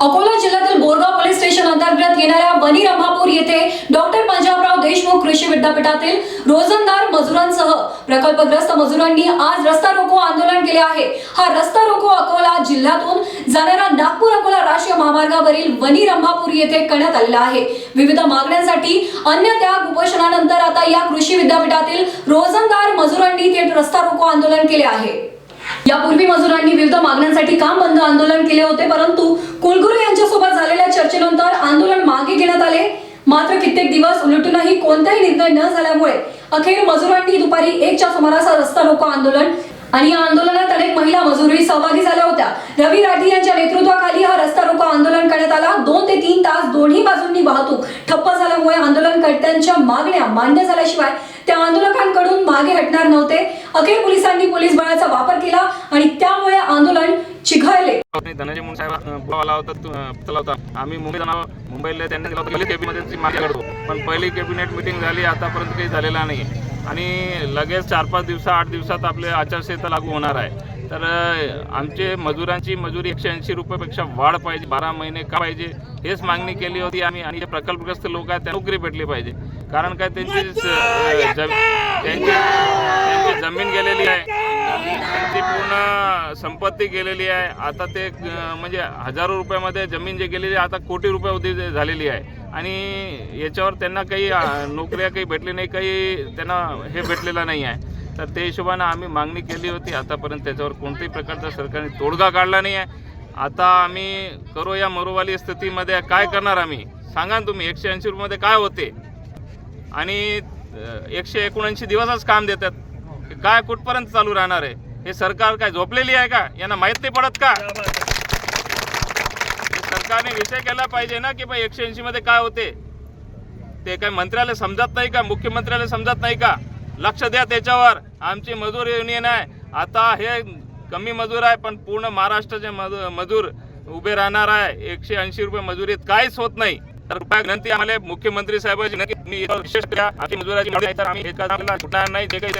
अकोला जिल्ह्यातील Borgaon police station अंतर्गत येणाऱ्या वनी रंभापूर येथे डॉक्टर पंजाबराव देशमुख कृषी विद्यापीठातील रोजंदार मजुरांसह प्रकल्पग्रस्त मजुरांनी आज रस्ता रोको आंदोलन केले आहे. हा रस्ता रोको अकोला जिल्ह्यातून जाणारा नागपूर अकोला राष्ट्रीय महामार्गावरील वनी रंभापूर येथे करण्यात आलेला आहे. विविध मागण्यांसाठी अन्य त्याग उपोषणानंतर आता या कृषी विद्यापीठातील रोजंदार मजुरांनी थेट रस्ता रोको आंदोलन केले आहे. यापूर्वी मजुरांनी विविध मागण्यांसाठी काम बंद आंदोलन केले होते परंतु मात्र कित्येक दिवस उलटूनही कोणताही निर्णय न झाल्यामुळे अखेर मजुरांनी दुपारी एकच्या सुमारास रस्ता रोको आंदोलन. आणि या आंदोलनात अनेक महिला मजुरी सहभागी झाल्या होत्या. रवी राठी यांच्या नेतृत्वाखाली हा रस्ता रोको आंदोलन करण्यात आला. दोन ते तीन तास दोन्ही बाजूंनी वाहतूक ठप्प झाल्यामुळे आंदोलनकर्त्यांच्या मागण्या मान्य झाल्याशिवाय त्या आंदोलकांकडून मागे हटणार नव्हते. अखेर पोलिसांनी पोलीस बळाचा वापर केला आणि त्यामुळे आंदोलन चिघळले. धनंजय मुंडे साहेब आला बोलावला होता चला होता. आम्ही मुंबई जाणार मुंबईला त्यांनी दिला होता पहिली कॅबिनेटची मागणी करतो. पण पहिली कॅबिनेट मिटिंग झाली आतापर्यंत काही झालेला नाही. आणि लगेच चार पाच दिवसा आठ दिवसात आपले आचारसंहिता लागू होणार आहे. तर आमचे मजुरांची मजुरी एकशे ऐंशी रुपयापेक्षा वाढ पाहिजे बारा महिने का पाहिजे हेच मागणी केली होती आम्ही. आणि जे प्रकल्पग्रस्त लोक आहेत त्या नोकरी भेटली पाहिजे. कारण काय त्यांची त्यांची त्यांची जमीन गेलेली आहे. त्यांची पूर्ण संपत्ती गेलेली आहे. आता ते म्हणजे हजारो रुपयामध्ये जमीन जे गेलेली आहे आता कोटी रुपये होती झालेली आहे. आणि याच्यावर त्यांना काही नोकऱ्या काही भेटली नाही काही त्यांना हे भेटलेलं नाही आहे. तर ते हिशोबानं आम्ही मागणी केली होती. आतापर्यंत त्याच्यावर कोणत्याही प्रकारचा सरकारने तोडगा काढला नाही आहे. आता आम्ही करू या मरुवाली स्थितीमध्ये. काय करणार आम्ही? सांगा ना तुम्ही एकशे ऐंशी रुपयामध्ये काय होते? आणि एकशे एकोणऐंशी दिवसच काम देतात. काय कुठपर्यंत चालू राहणार आहे? हे सरकार काय झोपलेली आहे का? यांना माहीत नाही पडत का? सरकारने विषय केला पाहिजे ना की भाई एकशे ऐंशी मध्ये काय होते? ते काय मंत्र्याला समजत नाही का? मुख्यमंत्र्याला समजत नाही का? लक्ष द्या त्याच्यावर. आमची मजूर युनियन आहे. आता हे कमी मजूर आहे पण पूर्ण महाराष्ट्राचे मजू- मजूर उभे राहणार आहे. एकशे ऐंशी रुपये मजुरीत काहीच होत नाही. तर कृपया विनंती आम्हाला मुख्यमंत्री साहेबांची नक्की विशेष करा आमची मजुराची नाही. जे काही